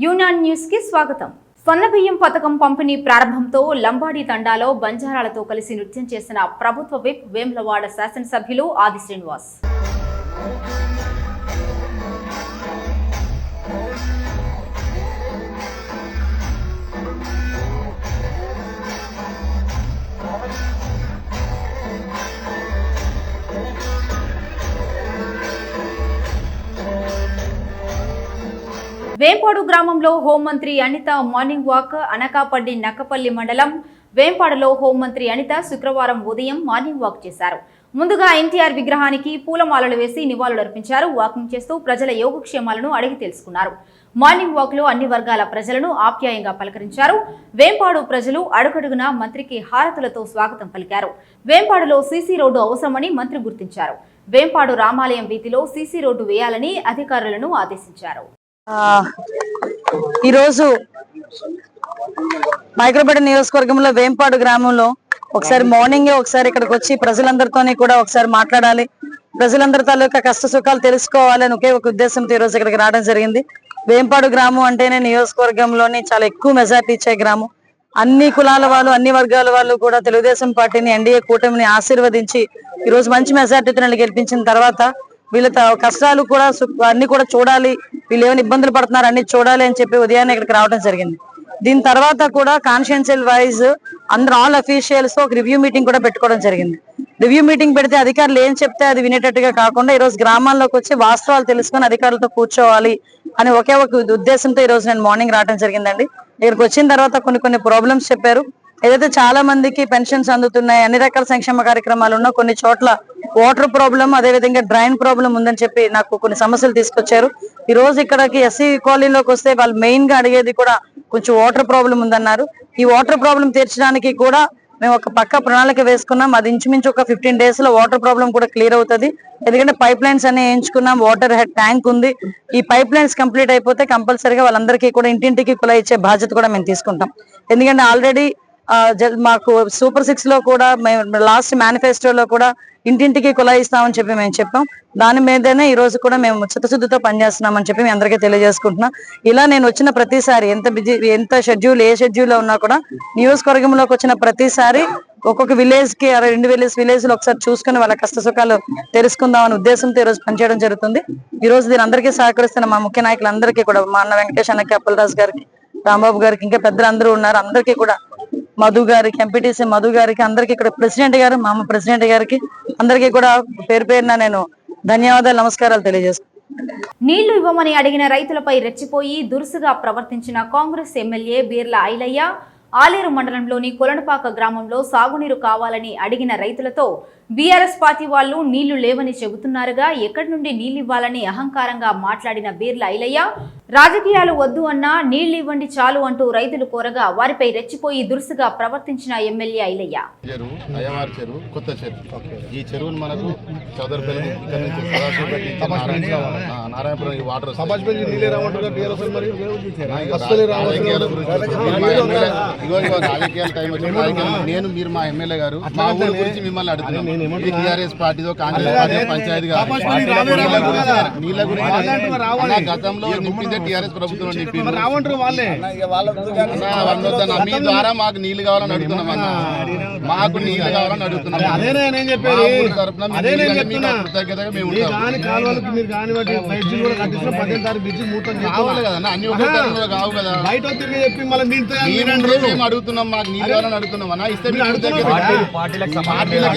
యూనాన్ న్యూస్కి స్వాగతం. సన్నబియ్యం పథకం పంపిణీ ప్రారంభంతో లంబాడి తండాలో బంజారాలతో కలిసి నృత్యం చేసిన ప్రభుత్వ విప్ వేములవాడ శాసనసభ్యులు ఆది శ్రీనివాస్. వేంపాడు గ్రామంలో హోంమంత్రి అనిత మార్నింగ్ వాక్ అనకాపల్లి నక్కపల్లి మండలం వేంపాడులో హోంమంత్రి అనిత శుక్రవారం ఉదయం మార్నింగ్ వాక్ చేశారు. ముందుగా ఎన్టీఆర్ విగ్రహానికి పూలమాలలు వేసి నివాళులర్పించారు. వాకింగ్ చేస్తూ ప్రజల యోగక్షేమాలను అడిగి తెలుసుకున్నారు. మార్నింగ్ వాక్లో అన్ని వర్గాల ప్రజలను ఆప్యాయంగా పలకరించారు. వేంపాడు ప్రజలు అడుగడుగునా మంత్రికి హారతులతో స్వాగతం పలికారు. వేంపాడులో సీసీ రోడ్డు అవసరమని మంత్రి గుర్తించారు. వేంపాడు రామాలయం వీధిలో సీసీ రోడ్డు వేయాలని అధికారులను ఆదేశించారు. ఈరోజు మైక్రోపేట నియోజకవర్గంలో వేంపాడు గ్రామంలో ఒకసారి మార్నింగ్ ఒకసారి ఇక్కడికి వచ్చి ప్రజలందరితోని కూడా ఒకసారి మాట్లాడాలి. ప్రజలందరి తాలూకా కష్ట సుఖాలు తెలుసుకోవాలని ఒకే ఒక ఉద్దేశంతో ఈ రోజు ఇక్కడికి రావడం జరిగింది. వేంపాడు గ్రామం అంటేనే నియోజకవర్గంలోని చాలా ఎక్కువ మెజార్టీ ఇచ్చే గ్రామం. అన్ని కులాల వాళ్ళు అన్ని వర్గాల వాళ్ళు కూడా తెలుగుదేశం పార్టీని ఎన్డీఏ కూటమిని ఆశీర్వదించి ఈ రోజు మంచి మెజార్టీతో గెలిపించిన తర్వాత వీళ్ళ త- కష్టాలు కూడా అన్ని కూడా చూడాలి. వీళ్ళు ఏమైనా ఇబ్బందులు పడుతున్నారు అన్ని చూడాలి అని చెప్పి ఉదయాన్నే ఇక్కడికి రావడం జరిగింది. దీని తర్వాత కూడా కాన్షియన్షియల్ వైజ్ అందరు ఆల్ అఫీషియల్స్ ఒక రివ్యూ మీటింగ్ కూడా పెట్టుకోవడం జరిగింది. రివ్యూ మీటింగ్ పెడితే అధికారులు ఏం చెప్తే అది వినేటట్టుగా కాకుండా ఈరోజు గ్రామాల్లోకి వచ్చి వాస్తవాలు తెలుసుకొని అధికారులతో కూర్చోవాలి అని ఒకే ఒక ఉద్దేశంతో ఈరోజు నేను మార్నింగ్ రావడం జరిగిందండి. ఇక్కడికి వచ్చిన తర్వాత కొన్ని కొన్ని ప్రాబ్లమ్స్ చెప్పారు. ఏదైతే చాలా మందికి పెన్షన్స్ అందుతున్నాయి అన్ని రకాల సంక్షేమ కార్యక్రమాలు ఉన్నా కొన్ని చోట్ల వాటర్ ప్రాబ్లం అదే విధంగా డ్రైన్ ప్రాబ్లం ఉందని చెప్పి నాకు కొన్ని సమస్యలు తీసుకొచ్చారు. ఈ రోజు ఇక్కడికి ఎస్సీ కాలనీలోకి వస్తే వాళ్ళు మెయిన్గా అడిగేది కూడా కొంచెం వాటర్ ప్రాబ్లం ఉందన్నారు. ఈ వాటర్ ప్రాబ్లం తీర్చడానికి కూడా మేము ఒక పక్క ప్రణాళిక వేసుకున్నాం. అది ఇంచుమించు ఒక ఫిఫ్టీన్ డేస్లో వాటర్ ప్రాబ్లం కూడా క్లియర్ అవుతుంది. ఎందుకంటే పైప్ లైన్స్ అన్ని ఎంచుకున్నాం వాటర్ హెడ్ ట్యాంక్ ఉంది. ఈ పైప్ లైన్స్ కంప్లీట్ అయిపోతే కంపల్సరీగా వాళ్ళందరికీ కూడా ఇంటింటికి కుల ఇచ్చే బాధ్యత కూడా మేము తీసుకుంటాం. ఎందుకంటే ఆల్రెడీ మాకు సూపర్ సిక్స్లో కూడా మేము లాస్ట్ మేనిఫెస్టోలో కూడా ఇంటింటికి కులాయిస్తామని చెప్పి మేము చెప్పాం. దాని మీదనే ఈ రోజు కూడా మేము చిత్తశుద్ధితో పనిచేస్తున్నామని చెప్పి మీ అందరికీ తెలియజేసుకుంటున్నాం. ఇలా నేను వచ్చిన ప్రతిసారి ఎంత బిజీ ఎంత షెడ్యూల్ ఏ షెడ్యూల్లో ఉన్నా కూడా నియోజకవర్గంలోకి వచ్చిన ప్రతిసారి ఒక్కొక్క విలేజ్కి రెండు విలేజ్ విలేజ్లో ఒకసారి చూసుకుని వాళ్ళ కష్ట సుఖాలు తెలుసుకుందాం అనే ఉద్దేశంతో ఈ రోజు పనిచేయడం జరుగుతుంది. ఈ రోజు దీని అందరికీ సహకరిస్తున్న మా ముఖ్య నాయకులందరికీ కూడా మా అన్న వెంకటేష్ అన్నకి అప్పలరాజు గారికి రాంబాబు గారికి ఇంకా పెద్దలందరూ ఉన్నారు. అందరికీ కూడా మధు గారికి ఎంపీటీసీ మధు గారికి అందరికి ఇక్కడ ప్రెసిడెంట్ గారు మా అమ్మ ప్రెసిడెంట్ గారికి అందరికీ కూడా పేరు పేరున నేను ధన్యవాదాలు నమస్కారాలు తెలియజేస్తాను నీళ్ళు ఇవ్వమని అడిగిన రైతులపై రెచ్చిపోయి దురుసుగా ప్రవర్తించిన కాంగ్రెస్ ఎమ్మెల్యే బీర్ల ఐలయ్య ఆలేరు మండలంలోని కొలనపాక గ్రామంలో సాగునీరు కావాలని అడిగిన రైతులతో బీఆర్ఎస్ పార్టీ వాళ్ళు నీళ్ళు లేవని చెబుతున్నారుగా. ఎక్కడి నుండి నీళ్ళు ఇవ్వాలని అహంకారంగా మాట్లాడిన బీర్ల ఐలయ్య రాజకీయాలు వద్దు అన్నా నీళ్ళు ఇవ్వండి చాలు అంటూ రైతులు కోరగా వారిపై రెచ్చిపోయి దురుసుగా ప్రవర్తించిన ఎమ్మెల్యే ఐలయ్య. కొత్త చెరువు ఈ చెరువును మనకు రాజకీయాల టైం నేను మీరు మా ఎమ్మెల్యే గారు. మా ఊరి గురించి మిమ్మల్ని అడుగుతున్నాం. ఇది టీఆర్ఎస్ పార్టీదో కాంగ్రెస్ పార్టీ పంచాయతీ నీళ్ళ గురించి గతంలో నింపిందే టీఆర్ఎస్ ప్రభుత్వం నింపింది అన్నా. మీ ద్వారా మాకు నీళ్ళు కావాలని అడుగుతున్నాం అన్న. మాకు నీళ్ళు కావాలని అడుగుతున్నాం కావాలి. కదా అన్న, కావు బయట చెప్పి మళ్ళీ అడుగుతున్నాం? మాకు నీళ్ళు కావాలని అడుగుతున్నాం అన్న. ఇస్తే. పార్టీలకు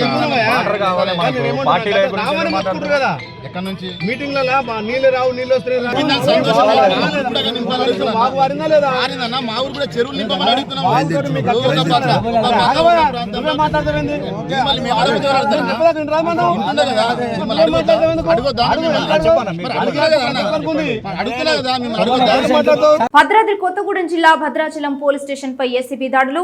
ఎక్కడ నుంచి మీటింగ్లలో నీళ్ళు రావు నీళ్ళు వస్తున్నాయి. మాకు వారిందా లేదా మా ఊరు కూడా చెరువులు నింపమని అడుగుతున్నాం? భద్రాద్రి కొత్తగూడెం జిల్లా భద్రాచలం పోలీస్ స్టేషన్ పై ఏసీబీ దాడులు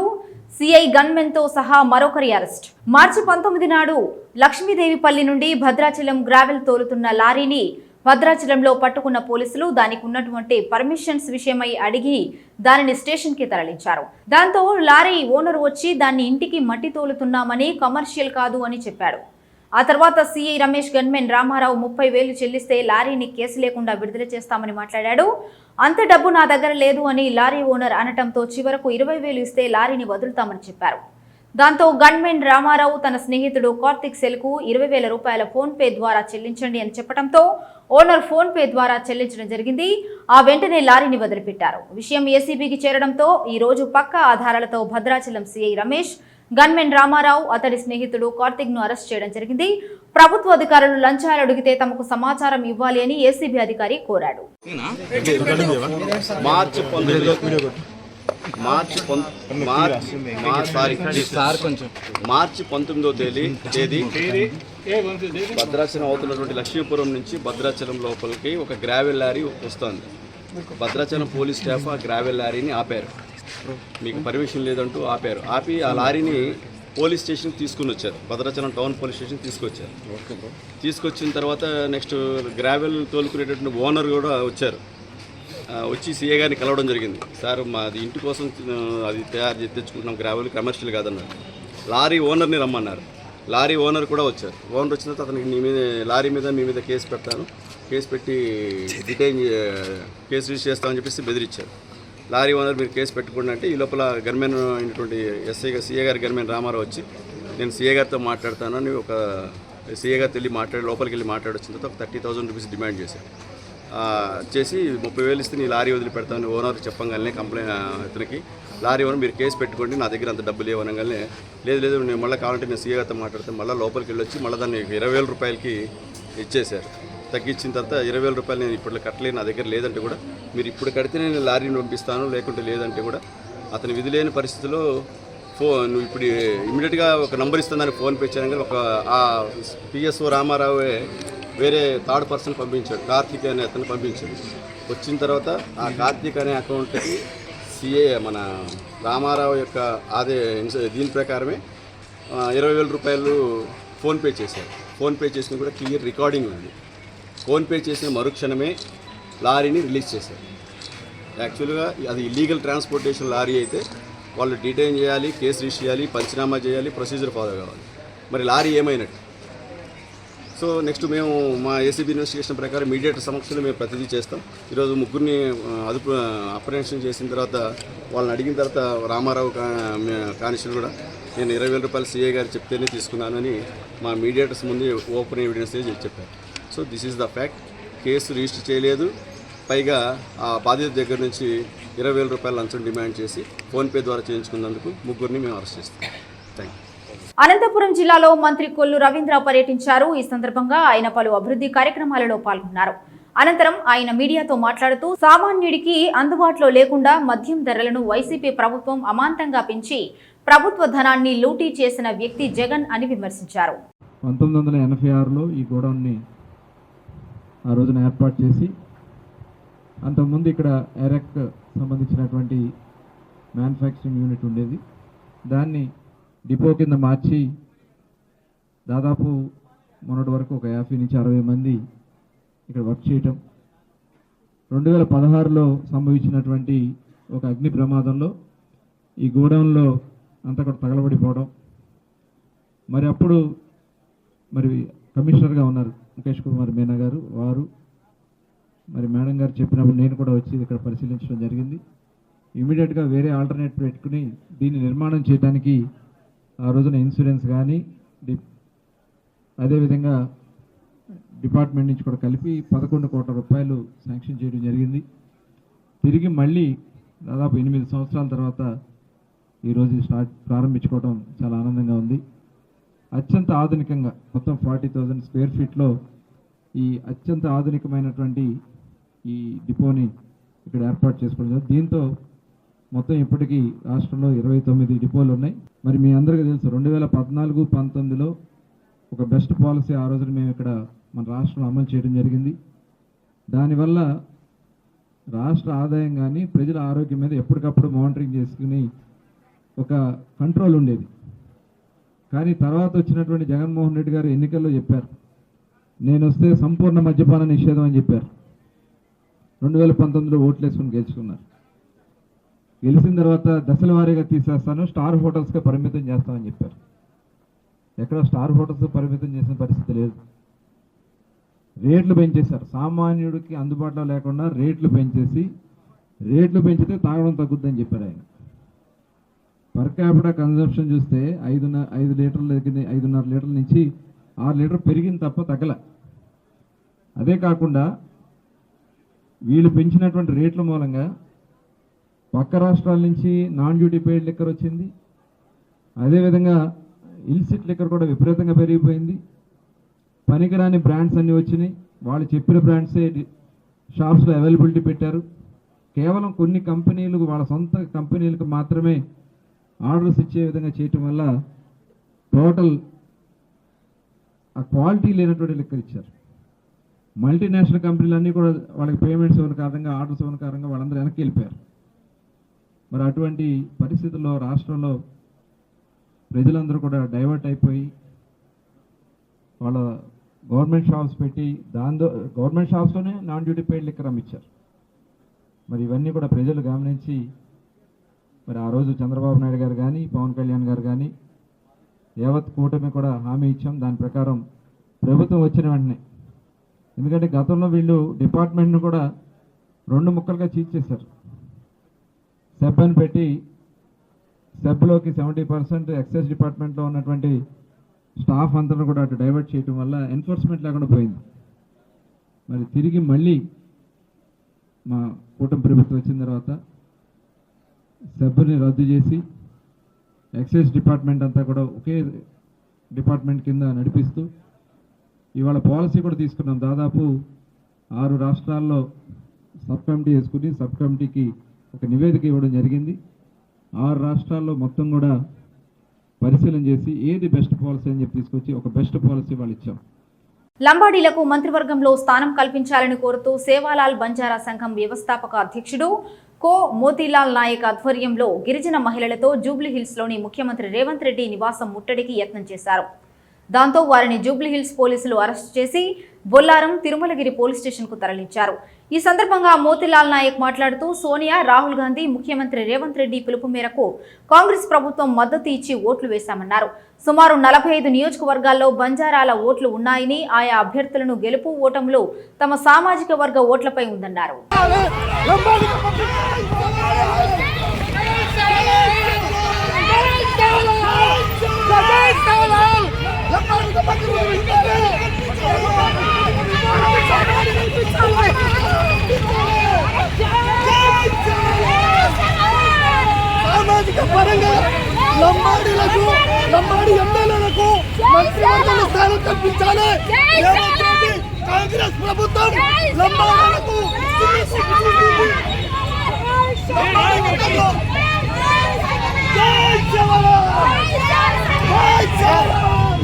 సిఐ గన్మెన్తో సహా మరొకరి అరెస్ట్. మార్చి పంతొమ్మిది నాడు లక్ష్మీదేవిపల్లి నుండి భద్రాచలం గ్రావెల్ తోలుతున్న లారీని భద్రాచలంలో పట్టుకున్న పోలీసులు దానికి ఉన్నటువంటి పర్మిషన్స్ విషయమై అడిగి దానిని స్టేషన్కి తరలించారు. దాంతో లారీ ఓనర్ వచ్చి దాన్ని ఇంటికి మట్టి తోలుతున్నామని కమర్షియల్ కాదు అని చెప్పాడు ఆ తర్వాత సీఐ రమేష్ గన్మెన్ రామారావు ముప్పై వేలు చెల్లిస్తే లారీని కేసు లేకుండా విడుదల చేస్తామని మాట్లాడాడు. అంత డబ్బు నా దగ్గర లేదు అని లారీ ఓనర్ అనటంతో చివరకు ఇరవై వేలు ఇస్తే లారీని వదులుతామని చెప్పారు. దాంతో గన్మెన్ రామారావు తన స్నేహితుడు కార్తిక్ సెల్కు ఇరవై వేల రూపాయల ఫోన్ పే ద్వారా చెల్లించండి అని చెప్పడంతో ఓనర్ ఫోన్ పే ద్వారా చెల్లించడం జరిగింది. ఆ వెంటనే లారీని వదిలిపెట్టారు. విషయం ఏసీబీకి చేరడంతో ఈ రోజు పక్క ఆధారాలతో భద్రాచలం సీఐ రమేష్ గన్మెన్ రామారావు అతడి స్నేహితుడు కార్తిక్ను అరెస్ట్ చేయడం జరిగింది. ప్రభుత్వ అధికారులు లంచాలు అడిగితే తమకు సమాచారం ఇవ్వాలి అని ఏసీబీ అధికారి కోరాడు. మార్చి సార్ కొంచెం మార్చి పంతొమ్మిదో తేదీ తేదీ. భద్రాచలం అవుతున్నటువంటి లక్ష్మీపురం నుంచి భద్రాచలం లోపలికి ఒక గ్రావెల్ లారీ వస్తుంది. భద్రాచలం పోలీస్ స్టాఫ్ ఆ గ్రావెల్ లారీని ఆపారు. మీకు పర్మిషన్ లేదంటూ ఆపారు. ఆపి ఆ లారీని పోలీస్ స్టేషన్కి తీసుకుని వచ్చారు. భద్రాచలం టౌన్ పోలీస్ స్టేషన్ తీసుకొచ్చారు. తీసుకొచ్చిన తర్వాత నెక్స్ట్ గ్రావెల్ తోలుకునేటటువంటి ఓనర్ కూడా వచ్చారు. వచ్చి సీఏ గారిని కలవడం జరిగింది. సార్ మాది ఇంటి కోసం అది తయారు చేసి తెచ్చుకుంటున్నాం. గ్రావెల్ కమర్షియల్ కాదన్నారు. లారీ ఓనర్ని రమ్మన్నారు. లారీ ఓనర్ కూడా వచ్చారు. ఓనర్ వచ్చిన తర్వాత అతనికి నీ మీద లారీ మీద మీ మీద కేసు పెడతాను కేసు పెట్టి డిటైన్ కేసు రిజిస్టర్ చేస్తామని చెప్పేసి బెదిరించారు. లారీ ఓనర్ మీరు కేసు పెట్టుకోండి అంటే ఈ లోపల గన్మెన్ అయినటువంటి ఎస్ఐ సీఏ గారి గన్మెన్ రామారావు వచ్చి నేను సీఏ గారితో మాట్లాడతాను అని ఒక సీఏ గారితో వెళ్ళి మాట్లాడి లోపలికి వెళ్ళి మాట్లాడొచ్చిన తర్వాత ఒక థర్టీ థౌసండ్ రూపీస్ డిమాండ్ చేశారు. చేసి ముప్పై వేలు ఇస్తే నీ లారీ వదిలిపెడతాను ఓనర్ చెప్పగానే కంప్లైంట్ ఇతనికి లారీ ఓనర్ మీరు కేసు పెట్టుకోండి నా దగ్గర అంత డబ్బులు ఇవ్వనగానే లేదు లేదు నేను మళ్ళీ కావాలంటే నేను సీఏ గారితో మాట్లాడితే మళ్ళీ లోపలికి వెళ్ళి వచ్చి మళ్ళీ దాన్ని ఇరవై వేల రూపాయలకి ఇచ్చేశారు. తగ్గించిన తర్వాత ఇరవై వేల రూపాయలు నేను ఇప్పుడు కట్టలేను నా దగ్గర లేదంటే కూడా మీరు ఇప్పుడు కడితే నేను లారీని పంపిస్తాను లేకుంటే లేదంటే కూడా అతని విధి లేని పరిస్థితిలో ఫోన్ నువ్వు ఇప్పుడు ఇమీడియట్గా ఒక నంబర్ ఇస్తుందని ఫోన్ పే చేయడం కానీ ఒక ఆ పిఎస్ఓ రామారావే వేరే థర్డ్ పర్సన్ పంపించాడు కార్తీక్ అనే అతను పంపించాడు. వచ్చిన తర్వాత ఆ కార్తీక్ అనే అకౌంట్కి సిఏ మన రామారావు యొక్క అదే దీని ప్రకారమే ఇరవై వేల రూపాయలు ఫోన్పే చేశారు. ఫోన్పే చేసిన కూడా క్లియర్ రికార్డింగ్ ఉంది. ఫోన్పే చేసిన మరుక్షణమే లారీని రిలీజ్ చేశారు. యాక్చువల్గా అది ఇల్లీగల్ ట్రాన్స్పోర్టేషన్ లారీ అయితే వాళ్ళు డిటైన్ చేయాలి కేసు రిజిస్టర్ చేయాలి పంచనామా చేయాలి ప్రొసీజర్ ఫాలో కావాలి. మరి లారీ ఏమైనట్టు? సో నెక్స్ట్ మేము మా ఏసీబీ ఇన్వెస్టిగేషన్ ప్రకారం మీడియేటర్ సమక్షంలో మేము ప్రతిదీ చేస్తాం. ఈరోజు ముగ్గురిని అదుపు అప్రహెన్షన్ చేసిన తర్వాత వాళ్ళని అడిగిన తర్వాత రామారావు కా కూడా నేను ఇరవై వేల రూపాయలు సీఏ గారు చెప్తేనే తీసుకున్నానని మా మీడియేటర్స్ ముందు ఓపెన్ ఎవిడెన్స్ చెప్పారు. So this is the fact. Case register చేయలేదు. పైగా ఆ బాధిత దగ్గర నుంచి ఇరవై వేల రూపాయల లంచం డిమాండ్ చేసి ఫోన్పే ద్వారా చేయించుకున్నందుకు ముగ్గురిని మేము అరెస్ట్ చేస్తాం. థ్యాంక్ యూ అనంతపురం జిల్లాలో మంత్రి కొల్లు రవీంద్ర పర్యటించారు. ఈ సందర్భంగా ఆయన పలు అభివృద్ధి కార్యక్రమాలలో పాల్గొన్నారు. అనంతరం ఆయన మీడియాతో మాట్లాడుతూ సామాన్యుడికి అందుబాటులో లేకుండా మద్యం ధరలను వైసీపీ ప్రభుత్వం అమాంతంగా పెంచి ప్రభుత్వ ధనాన్ని లూటీ చేసిన వ్యక్తి జగన్ అని విమర్శించారు. పంతొమ్మిది వందల ఎనభై ఆరులో ఈ గోడౌన్ని ఆ రోజున ఏర్పాటు చేసి అంతకుముందు ఇక్కడ ఎరెక్ సంబంధించినటువంటి మ్యానుఫ్యాక్చరింగ్ యూనిట్ ఉండేది. దాన్ని డిపో కింద మార్చి దాదాపు మొన్నటి వరకు ఒక యాభై నుంచి అరవై మంది ఇక్కడ వర్క్ చేయటం. రెండు వేల పదహారులో సంభవించినటువంటి ఒక అగ్ని ప్రమాదంలో ఈ గోడౌన్లో అంతా కూడా తగలబడిపోవడం. మరి అప్పుడు మరి కమిషనర్గా ఉన్నారు ముఖేష్ కుమార్ మీనా గారు వారు. మరి మేడం గారు చెప్పినప్పుడు నేను కూడా వచ్చి ఇక్కడ పరిశీలించడం జరిగింది. ఇమీడియట్గా వేరే ఆల్టర్నేట్ పెట్టుకుని దీన్ని నిర్మాణం చేయడానికి ఆ రోజున ఇన్సూరెన్స్ కానీ డి అదేవిధంగా డిపార్ట్మెంట్ నుంచి కూడా కలిపి పదకొండు కోట్ల రూపాయలు శాంక్షన్ చేయడం జరిగింది. తిరిగి మళ్ళీ దాదాపు ఎనిమిది సంవత్సరాల తర్వాత ఈరోజు స్టార్ట్ ప్రారంభించుకోవడం చాలా ఆనందంగా ఉంది. అత్యంత ఆధునికంగా మొత్తం ఫార్టీ థౌజండ్ స్క్వేర్ ఫీట్లో ఈ అత్యంత ఆధునికమైనటువంటి ఈ డిపోని ఇక్కడ ఏర్పాటు చేసుకోవడం జరిగింది. దీంతో మొత్తం ఇప్పటికీ రాష్ట్రంలో ఇరవై తొమ్మిది డిపోలు ఉన్నాయి. మరి మీ అందరికీ తెలుసు రెండు వేల పద్నాలుగు పంతొమ్మిదిలో ఒక బెస్ట్ పాలసీ ఆ రోజున మేము ఇక్కడ మన రాష్ట్రంలో అమలు చేయడం జరిగింది. దానివల్ల రాష్ట్ర ఆదాయం కానీ ప్రజల ఆరోగ్యం మీద ఎప్పటికప్పుడు మానిటరింగ్ చేసుకుని ఒక కంట్రోల్ ఉండేది. కానీ తర్వాత వచ్చినటువంటి జగన్మోహన్ రెడ్డి గారు ఎన్నికల్లో చెప్పారు నేను వస్తే సంపూర్ణ మద్యపాన నిషేధం అని చెప్పారు. రెండు వేల పంతొమ్మిదిలో ఓట్లేసుకుని గెలుచుకున్నారు. గెలిచిన తర్వాత దశల వారీగా తీసేస్తాను స్టార్ హోటల్స్గా పరిమితం చేస్తామని చెప్పారు. ఎక్కడ స్టార్ హోటల్స్ పరిమితం చేసిన పరిస్థితి లేదు. రేట్లు పెంచేశారు. సామాన్యుడికి అందుబాటులో లేకుండా రేట్లు పెంచేసి రేట్లు పెంచితే తాగడం తగ్గుద్దని చెప్పారు ఆయన. పర్ క్యాపిటా కన్జంప్షన్ చూస్తే ఐదున్న ఐదు లీటర్ల దగ్గర ఐదున్నర లీటర్ల నుంచి ఆరు లీటర్ పెరిగింది తప్ప తగ్గల. అదే కాకుండా వీళ్ళు పెంచినటువంటి రేట్ల మూలంగా పక్క రాష్ట్రాల నుంచి నాన్ డ్యూటీ పెయిడ్ లిక్కర్ వచ్చింది. అదేవిధంగా ఇల్సిట్ లిక్కర్ కూడా విపరీతంగా పెరిగిపోయింది. పనికిరాని బ్రాండ్స్ అన్నీ వచ్చినాయి. వాళ్ళు చెప్పిన బ్రాండ్సే షాప్స్లో అవైలబిలిటీ పెట్టారు. కేవలం కొన్ని కంపెనీలు వాళ్ళ సొంత కంపెనీలకు మాత్రమే ఆర్డర్స్ ఇచ్చే విధంగా చేయటం వల్ల టోటల్ ఆ క్వాలిటీ లేనటువంటి లెక్కలు ఇచ్చారు. మల్టీనేషనల్ కంపెనీలు అన్నీ కూడా వాళ్ళకి పేమెంట్స్ ఇవ్వని కారణంగా ఆర్డర్స్ ఇవ్వని కారణంగా వాళ్ళందరూ వెనక్కి వెళ్ళిపోయారు. మరి అటువంటి పరిస్థితుల్లో రాష్ట్రంలో ప్రజలందరూ కూడా డైవర్ట్ అయిపోయి వాళ్ళ గవర్నమెంట్ షాప్స్ పెట్టి దాంతో గవర్నమెంట్ షాప్స్లోనే నాన్ డ్యూటీ పెయిడ్ లిక్కర్ అమ్మిచ్చారు మరి ఇవన్నీ కూడా ప్రజలు గమనించి మరి ఆ రోజు చంద్రబాబు నాయుడు గారు కానీ పవన్ కళ్యాణ్ గారు కానీ యావత్ కూటమి కూడా హామీ ఇచ్చాం. దాని ప్రకారం ప్రభుత్వం వచ్చిన వెంటనే. ఎందుకంటే గతంలో వీళ్ళు డిపార్ట్మెంట్ను కూడా రెండు ముక్కలుగా చీల్చేశారు. సెబ్ అని పెట్టి సెబ్లోకి సెవెంటీ పర్సెంట్ ఎక్సైజ్ డిపార్ట్మెంట్లో ఉన్నటువంటి స్టాఫ్ అంతా కూడా అటు డైవర్ట్ చేయడం వల్ల ఎన్ఫోర్స్మెంట్ లేకుండా పోయింది. మరి తిరిగి మళ్ళీ మా కూటమి ప్రభుత్వం వచ్చిన తర్వాత సభ్యుని రద్దు చేసి ఎక్సైజ్ డిపార్ట్మెంట్ అంతా కూడా ఒకే డిపార్ట్మెంట్ కింద నడిపిస్తూ ఇవాళ పాలసీ కూడా తీసుకున్నాం. దాదాపు ఆరు రాష్ట్రాల్లో సబ్ కమిటీ వేసుకుని సబ్ కమిటీకి ఒక నివేదిక ఇవ్వడం జరిగింది. ఆరు రాష్ట్రాల్లో మొత్తం కూడా పరిశీలన చేసి ఏది బెస్ట్ పాలసీ అని చెప్పి తీసుకొచ్చి ఒక బెస్ట్ పాలసీ వాళ్ళు ఇచ్చాం. లంబాడీలకు మంత్రివర్గంలో స్థానం కల్పించాలని కోరుతూ సేవాలాల్ బంజారా సంఘం వ్యవస్థాపక అధ్యక్షుడు కో మోతీలాల్ నాయక్ ఆధ్వర్యంలో గిరిజన మహిళలతో జూబ్లీహిల్స్లోని ముఖ్యమంత్రి రేవంత్ రెడ్డి నివాసం ముట్టడికి యత్నం చేశారు. దాంతో వారిని జూబ్లీహిల్స్ పోలీసులు అరెస్ట్ చేసి బొల్లారం తిరుమలగిరి పోలీస్ స్టేషన్కు తరలించారు. ఈ సందర్భంగా మోతిలాల్ నాయక్ మాట్లాడుతూ సోనియా రాహుల్ గాంధీ ముఖ్యమంత్రి రేవంత్ రెడ్డి పిలుపు మేరకు కాంగ్రెస్ ప్రభుత్వం మద్దతు ఇచ్చి ఓట్లు వేశామన్నారు. సుమారు నలభై ఐదు నియోజకవర్గాల్లో బంజారాల ఓట్లు ఉన్నాయని ఆయా అభ్యర్థులను గెలుపు ఓటములు తమ సామాజిక వర్గ ఓట్లపై ఉందన్నారు. పరంగా లంబాడీలకు లంబాడి ఎమ్మెల్యేలకు మంత్రివర్గంలో స్థానం కల్పించాలి. కాంగ్రెస్ ప్రభుత్వం లంబాడీలకు లంబాడి వర్గంలో జై జవాన్ జై జవాన్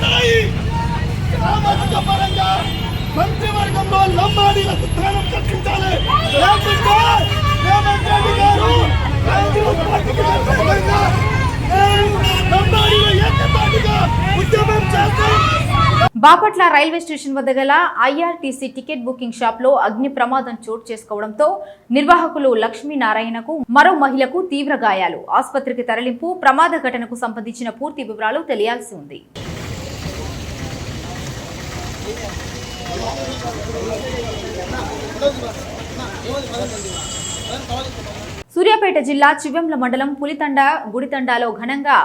జై సామాజిక పరంగా మంత్రివర్గంలో లంబాడీలకు స్థానం కల్పించాలి లేకుంటే రేవంత్ రెడ్డి గారు కాంగ్రెస్ పార్టీకి వ్యతిరేకంగా నేను ఏకపాటిగా ఉద్యమం చేస్తాం బాపట్ల రైల్వే స్టేషన్ వద్ద గల ఐఆర్టీసీ టికెట్ బుకింగ్ షాప్లో అగ్ని ప్రమాదం చోటు చేసుకోవడంతో నిర్వాహకులు లక్ష్మీనారాయణకు మరో మహిళకు తీవ్ర గాయాలు. ఆసుపత్రికి తరలింపు ప్రమాద ఘటనకు సంబంధించిన పూర్తి వివరాలు తెలియాల్సి ఉంది. సూర్యాపేట జిల్లా చివెంల మండలం పులితండ గుడితండాలో ఘనంగా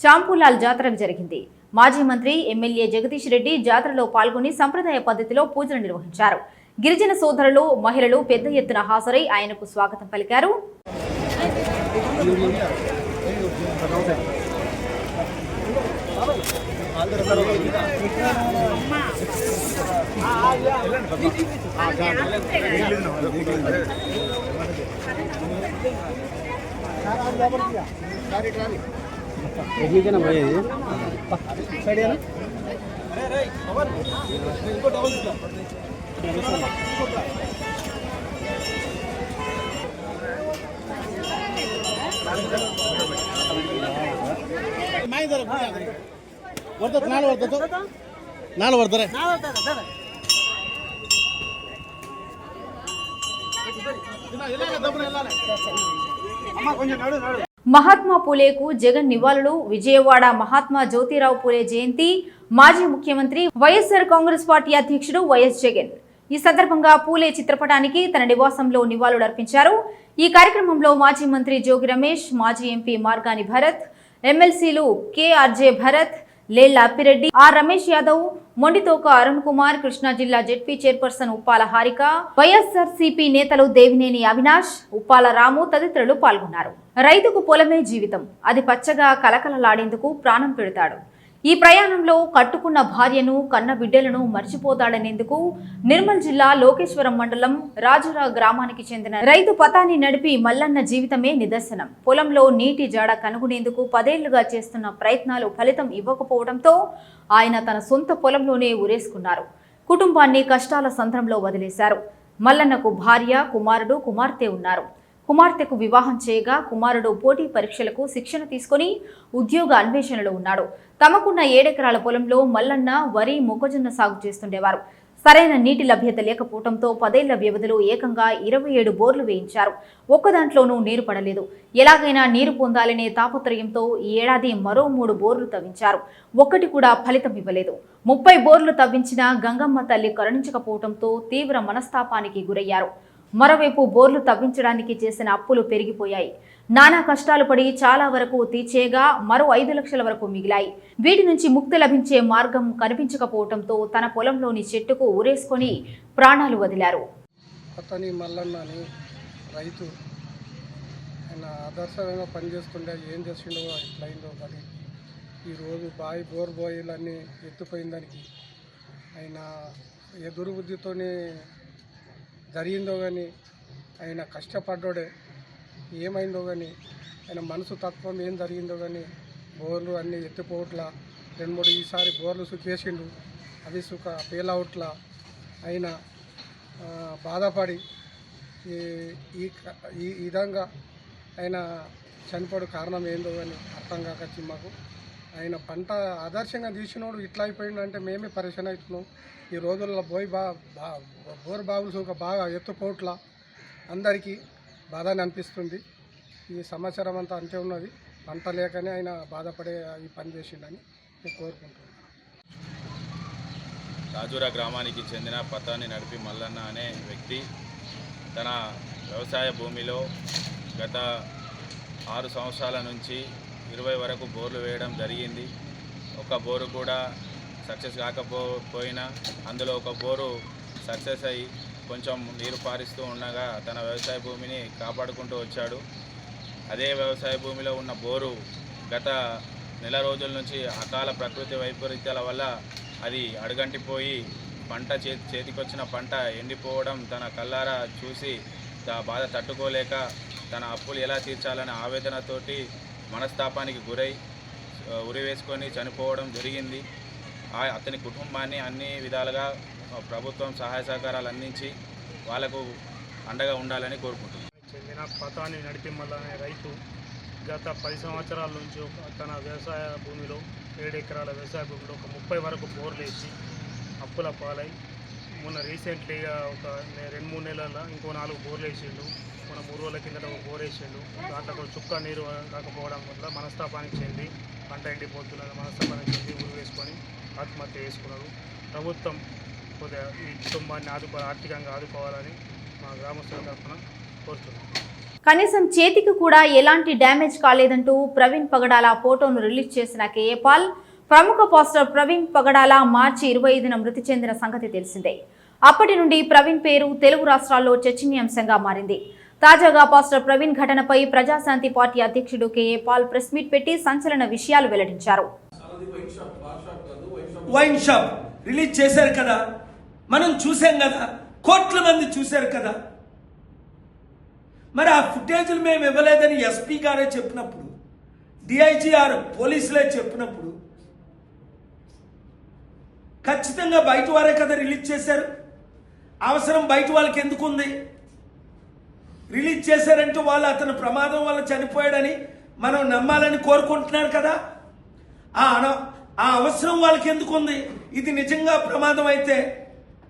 చాంపులాల్ జాతర జరిగింది. మాజీ మంత్రి ఎమ్మెల్యే జగదీష్ రెడ్డి జాతరలో పాల్గొని సంప్రదాయ పద్ధతిలో పూజలు నిర్వహించారు. గిరిజన సోదరులు మహిళలు పెద్ద ఎత్తున హాజరై ఆయనకు స్వాగతం పలికారు. ఎట్లయితేనా పోయేది సైడ్ ಬರ್ತದೆ ನಾಳೆ ಬರ್ತದೆ ನಾಳೆ ಬರ್ತಾರೆ మహాత్మా పూలేకు జగన్ నివాళులు విజయవాడ మహాత్మా జ్యోతిరావు పూలే జయంతి మాజీ ముఖ్యమంత్రి వైఎస్ఆర్ కాంగ్రెస్ పార్టీ అధ్యక్షుడు వైఎస్ జగన్ ఈ సందర్భంగా పూలే చిత్రపటానికి తన నివాసంలో నివాళులర్పించారు ఈ కార్యక్రమంలో మాజీ మంత్రి జోగి రమేష్ మాజీ ఎంపీ మార్గాని భరత్ ఎమ్మెల్సీలు కేఆర్జే భరత్ లేళ్ళ అప్పిరెడ్డి ఆర్ రమేష్ యాదవ్ మొండితోక అరుణ్ కుమార్ కృష్ణా జిల్లా జెడ్పీ చైర్పర్సన్ ఉప్పాల హారిక వైఎస్ఆర్ సిపి నేతలు దేవినేని అవినాష్ ఉప్పాల రాము తదితరులు పాల్గొన్నారు. రైతుకు పొలమే జీవితం. అది పచ్చగా కలకలలాడేందుకు ప్రాణం పెడతాడు. ఈ ప్రయాణంలో కట్టుకున్న భార్యను కన్న బిడ్డలను మర్చిపోతాడనేందుకు నిర్మల్ జిల్లా లోకేశ్వరం మండలం రాజురా గ్రామానికి చెందిన రైతు పతాన్ని నడిపి మల్లన్న జీవితమే నిదర్శనం. పొలంలో నీటి జాడ కనుగొనేందుకు పదేళ్ళుగా చేస్తున్న ప్రయత్నాలు ఫలితం ఇవ్వకపోవడంతో ఆయన తన సొంత పొలంలోనే ఉరేసుకున్నారు కుటుంబాన్ని కష్టాల సంద్రంలో వదిలేశారు. మల్లన్నకు భార్య కుమారుడు కుమార్తె ఉన్నారు. కుమార్తెకు వివాహం చేయగా కుమారుడు పోటీ పరీక్షలకు శిక్షణ తీసుకొని ఉద్యోగ అన్వేషణలో ఉన్నాడు. తమకున్న ఏడెకరాల పొలంలో మల్లన్న వరి మొక్కజొన్న సాగు చేస్తుండేవారు. సరైన నీటి లభ్యత లేకపోవడంతో పదేళ్ళ వ్యవధిలో ఏకంగా ఇరవై ఏడు బోర్లు వేయించారు. ఒక్క దాంట్లోనూ నీరు పడలేదు. ఎలాగైనా నీరు పొందాలనే తాపత్రయంతో ఈ ఏడాది మరో మూడు బోర్లు తవ్వించారు. ఒక్కటి కూడా ఫలితం ఇవ్వలేదు. ముప్పై బోర్లు తవ్వించినా గంగమ్మ తల్లి కరుణించకపోవడంతో తీవ్ర మనస్తాపానికి గురయ్యారు. మరోవైపు బోర్లు తవ్వించడానికి చేసిన అప్పులు పెరిగిపోయాయి. నానా కష్టాలు పడి చాలా వరకు తీర్చేగా మరో ఐదు లక్షల వరకు మిగిలాయి. వీటి నుంచి ముక్తి లభించే మార్గం కనిపించకపోవడంతో తన పొలంలోని చెట్టుకు ఊరేసుకొని ప్రాణాలు వదిలారు. అతని మల్లన్నని రైతు ఆయన ఆదర్శంగా పనిచేస్తుండే ఏం చేసిండో ఎట్లయిందో కానీ ఈరోజు బావి బోర్ బోయిలన్నీ ఎత్తుపోయిందానికి ఆయన ఎదురు బుద్ధితోనే జరిగిందో కానీ ఆయన కష్టపడ్డోడే ఏమైందో కానీ ఆయన మనసు తత్వం ఏం జరిగిందో కానీ బోర్లు అన్నీ ఎత్తిపోవట్ల. రెండు మూడు ఈసారి బోర్లు సుఖేసిండు అవి సుఖ పేలవుట్ల ఆయన బాధపడి ఈ ఈ ఈ విధంగా ఆయన చనిపోడు కారణం ఏందో అని అర్థం కాక మాకు. ఆయన పంట ఆదర్శంగా తీసినోడు ఇట్లా అయిపోయిండు అంటే మేమే పరిశీలన అవుతున్నాం. ఈ రోజుల్లో బోయ్ బా బా బోర్ బావులు సుఖ బాగా ఎత్తుపోట్ల అందరికీ బాధని అనిపిస్తుంది. ఈ సంవత్సరం అంతా అంతే ఉన్నది. పంట లేకనే ఆయన బాధపడే ఈ పని చేసిండని నేను కోరుకుంటున్నాను. రాజూరా గ్రామానికి చెందిన పతాని నడిపి మల్లన్న అనే వ్యక్తి తన వ్యవసాయ భూమిలో గత ఆరు సంవత్సరాల నుంచి ఇరవై వరకు బోర్లు వేయడం జరిగింది. ఒక బోరు కూడా సక్సెస్ కాకపోయినా అందులో ఒక బోరు సక్సెస్ అయ్యి కొంచెం నీరు పారిస్తూ ఉండగా తన వ్యవసాయ భూమిని కాపాడుకుంటూ వచ్చాడు. అదే వ్యవసాయ భూమిలో ఉన్న బోరు గత నెల రోజుల నుంచి అకాల ప్రకృతి వైపరీత్యాల వల్ల అది అడుగంటిపోయి పంట చే చేతికొచ్చిన పంట ఎండిపోవడం తన కల్లారా చూసి ఆ బాధ తట్టుకోలేక తన అప్పులు ఎలా తీర్చాలనే ఆవేదనతోటి మనస్తాపానికి గురై ఉరివేసుకొని చనిపోవడం జరిగింది. అతని కుటుంబాన్ని అన్ని విధాలుగా ప్రభుత్వం సహాయ సహకారాలు అందించి వాళ్ళకు అండగా ఉండాలని కోరుకుంటున్నాను. చెందిన పతాని నడిపిమ్మల అనే రైతు గత పది సంవత్సరాల నుంచి ఒక తన వ్యవసాయ భూమిలో ఏడు ఎకరాల వ్యవసాయ భూమిలో ఒక ముప్పై వరకు బోర్లు వేసి అప్పుల పాలై మొన్న రీసెంట్లీగా ఒక రెండు మూడు నెలల ఇంకో నాలుగు బోర్లు వేసిండు. మన మూడు రోజుల కిందట ఒక బోర్ వేసిండు. దాంట్లో చుక్క నీరు రాకపోవడం వల్ల మనస్తాపానికి చెంది పంట ఎండిపోతున్నది మనస్తాపానికి ఊరు వేసుకొని ఆత్మహత్య చేసుకున్నారు. ప్రభుత్వం కొద్దిగా ఈ కుటుంబాన్ని ఆదుకో ఆర్థికంగా ఆదుకోవాలని మా గ్రామస్తుల తరఫున కోరుతున్నాం. కనీసం చేతికి కూడా ఎలాంటి డ్యామేజ్ కాలేదంటూ ప్రవీణ్ పగడాల ఫోటోను రిలీజ్ చేసిన కేఏపాల్ ప్రముఖ పాస్టర్ ప్రవీణ్ పగడాల మార్చి ఇరవై ఐదున మృతి చెందిన సంగతి తెలిసిందే. అప్పటి నుండి ప్రవీణ్ పేరు తెలుగు రాష్ట్రాల్లో చర్చనీయాంశంగా మారింది. తాజాగా పాస్టర్ ప్రవీణ్ ఘటనపై ప్రజాశాంతి పార్టీ అధ్యక్షుడు కేఏ పాల్ ప్రెస్ మీట్ పెట్టి సంచలన విషయాలు వెల్లడించారు. వైన్ షాప్ రిలీజ్ చేశారు కదా? మనం చూసాం కదా? కోట్ల మంది చూశారు కదా? మరి ఆ ఫుటేజ్లు మేము ఇవ్వలేదని ఎస్పీ గారే చెప్పినప్పుడు డిఐజీఆర్ పోలీసులే చెప్పినప్పుడు ఖచ్చితంగా బయట వారే కదా రిలీజ్ చేశారు? అవసరం బయట వాళ్ళకి ఎందుకు ఉంది రిలీజ్ చేశారంటూ వాళ్ళు అతను ప్రమాదం వల్ల చనిపోయాడని మనం నమ్మాలని కోరుకుంటున్నారు కదా? ఆ అన- ఆ అవసరం వాళ్ళకి ఎందుకు ఉంది ఇది నిజంగా ప్రమాదం అయితే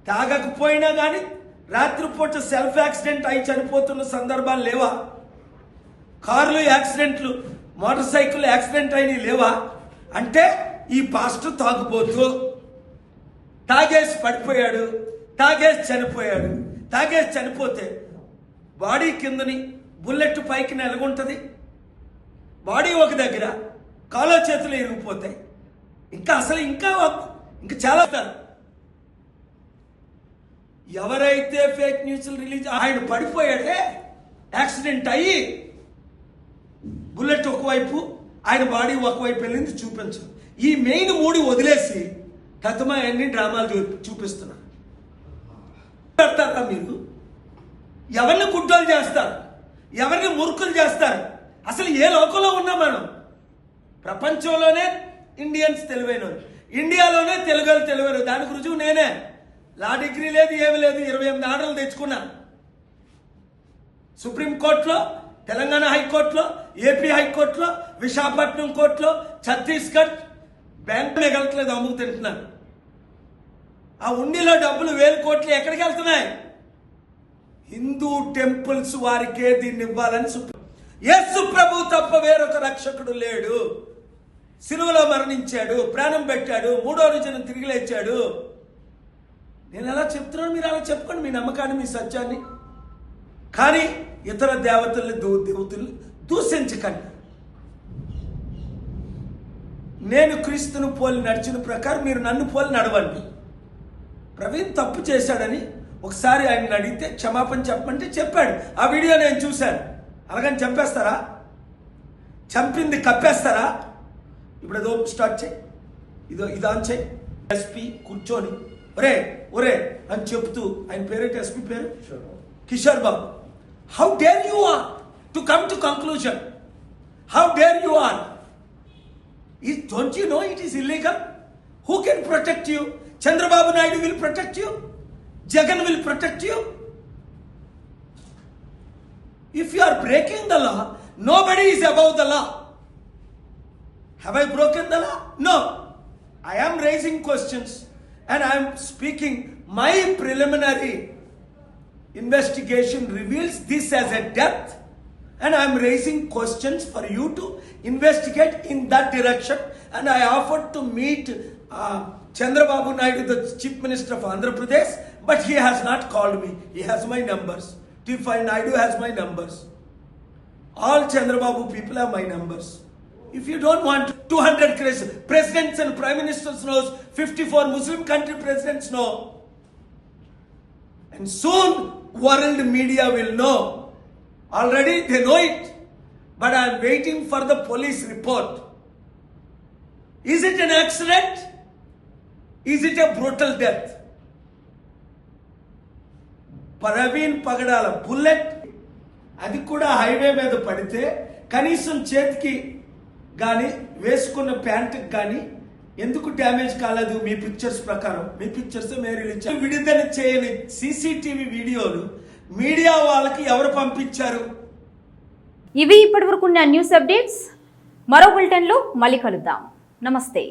తాగకపోయినా కానీ రాత్రిపూట సెల్ఫ్ యాక్సిడెంట్ అయి చనిపోతున్న సందర్భాలు లేవా? కార్లు యాక్సిడెంట్లు మోటార్ సైకిల్ యాక్సిడెంట్ అయినవి లేవా? అంటే ఈ పాస్టర్ తాగుబోతూ తాగేసి పడిపోయాడు తాగేసి చనిపోయాడు తాగేసి చనిపోతే బాడీ కిందని బుల్లెట్ పైకి నెలగుంటుంది. బాడీ ఒక దగ్గర కాలో చేతులు ఇరిగిపోతాయి. ఇంకా అసలు ఇంకా ఇంకా చాలా ఎవరైతే ఫేక్ న్యూస్లు రిలీజ్ ఆయన పడిపోయాడే యాక్సిడెంట్ అయ్యి బుల్లెట్ ఒకవైపు ఆయన బాడీ ఒకవైపు వెళ్ళింది చూపించు. ఈ మెయిన్ మూడి వదిలేసి కథమ అన్ని డ్రామాలు చూపిస్తున్నారు. పెడతారా మీరు? ఎవరిని గుడ్డలు చేస్తారు? ఎవరిని మురుకులు చేస్తారు? అసలు ఏ లోకంలో ఉన్నాం మనం? ప్రపంచంలోనే ఇండియన్స్ తెలివైన ఇండియాలోనే తెలుగులు తెలివైన దానికి రుజువు నేనే. లా డిగ్రీ లేదు ఏమి లేదు. ఇరవై ఎనిమిది ఆర్డర్లు తెచ్చుకున్నా. సుప్రీంకోర్టులో తెలంగాణ హైకోర్టులో ఏపీ హైకోర్టులో విశాఖపట్నం కోర్టులో ఛత్తీస్గఢ్ బ్యాంక్ మిగలట్లేదు అమ్ముకు తింటున్నాను. ఆ ఉండిలో డబ్బులు వేలు కోట్లు ఎక్కడికి వెళ్తున్నాయి? హిందూ టెంపుల్స్ వారికే దీన్ని ఇవ్వాలని యేసు ప్రభు తప్ప వేరొక రక్షకుడు లేడు. సిలువలో మరణించాడు ప్రాణం పెట్టాడు మూడో రోజున తిరిగి లేచాడు. నేను ఎలా చెప్తున్నాను మీరు అలా చెప్పుకోండి మీ నమ్మకాన్ని మీ సత్యాన్ని. కానీ ఇతర దేవతల్ని దూ దేవతల్ని దూషించకండి. నేను క్రీస్తును పోలి నడిచిన ప్రకారం మీరు నన్ను పోలి నడవండి. ప్రవీణ్ తప్పు చేశాడని ఒకసారి ఆయన అడిగితే క్షమాపణ చెప్పమంటే చెప్పాడు. ఆ వీడియో నేను చూశాను. అలాగని చంపేస్తారా? చంపింది కప్పేస్తారా? ఇప్పుడు ఏదో స్టార్ట్ చేయి. ఇదో ఇది ఆన్ చేయి. ఎస్పీ కూర్చొని. ఒరే ఒరే అని చెప్తూ ఆయన పేరేంటి? ఎస్పీ పేరు? Kishore Babu. How dare you are to come to conclusion how dare you are Is, don't you know it is illegal? Who can protect you? Chandrababu Naidu will protect you. Jagan will protect you. If you are breaking the law, nobody is above the law. Have I broken the law? No. I am raising questions and I am speaking. My preliminary investigation reveals this as a death and I am raising questions for you to investigate in that direction. And I offered to meet uh, Chandrababu Naidu, the Chief Minister of Andhra Pradesh, but he has not called me. He has my numbers. T5 Naidu has my numbers. All Chandrababu people have my numbers. If you don't want 200 presidents and prime ministers knows, 54 Muslim country presidents know. And soon world media will know. Already they know it. But I am waiting for the police report. Is it an accident? Is it a brutal death? Praveen Pagadala bullet అది కూడా highway మీద పడితే కనీసం చేతికి కానీ వేసుకున్న ప్యాంటుకి కానీ ఎందుకు డ్యామేజ్ కాలేదు మీ పిక్చర్స్ ప్రకారం? మీ పిక్చర్స్ మీరు ఇచ్చారు విడుదల చేయని సీసీటీవీ వీడియోలు మీడియా వాళ్ళకి ఎవరు పంపించారు? ఇవి ఇప్పటివరకు ఉన్న న్యూస్ అప్డేట్స్. మరో బులెటిన్లో మళ్ళీ కలుద్దాం. నమస్తే.